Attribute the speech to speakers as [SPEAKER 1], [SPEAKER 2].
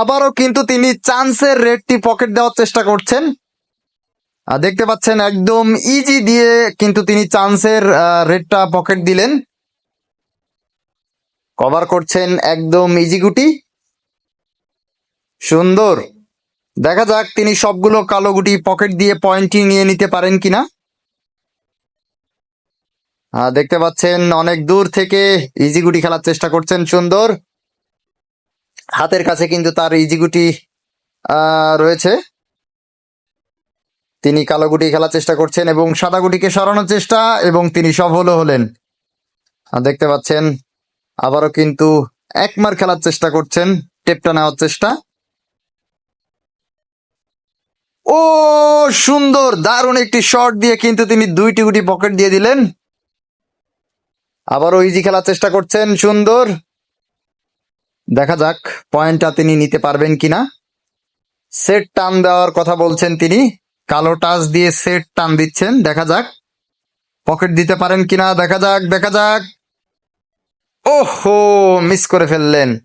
[SPEAKER 1] আবারও কিন্তু তিনি চান্সের রেটটি পকেট দেওয়ার চেষ্টা করছেন। দেখতে পাচ্ছেন একদম ইজি দিয়ে কিন্তু তিনি চান্সের রেটটা পকেট দিলেন। কভার করছেন একদম ইজি গুটি। সুন্দর। দেখা যাক তিনি সবগুলো কালো গুটি পকেট দিয়ে পয়েন্টটি নিয়ে নিতে পারেন কিনা। দেখতে পাচ্ছেন অনেক দূর থেকে ইজি গুটি খেলার চেষ্টা করছেন সুন্দর। হাতের কাছে কিন্তু তার ইজি গুটি আহ, রয়েছে। তিনি কালো গুটি খেলার চেষ্টা করছেন এবং সাদা গুটিকে সরানোর চেষ্টা এবং তিনি সফলও হলেন। দেখতে পাচ্ছেন আবারও কিন্তু একমার খেলার চেষ্টা করছেন টেপটা নেওয়ার চেষ্টা। ও সুন্দর দারুণ একটি শট দিয়ে কিন্তু তিনি দুইটি গুটি পকেট দিয়ে দিলেন। আবারও ইজি খেলার চেষ্টা করছেন সুন্দর। দেখা যাক, পয়েন্টটা তিনি নিতে পারবেন কিনা। সেট টান দেওয়ার কথা বলছেন তিনি। কালো টাচ দিয়ে সেট টান দিচ্ছেন, দেখা যাক। পকেট দিতে পারেন কিনা, দেখা যাক দেখা যাক। ওহো, মিস করে ফেললেন।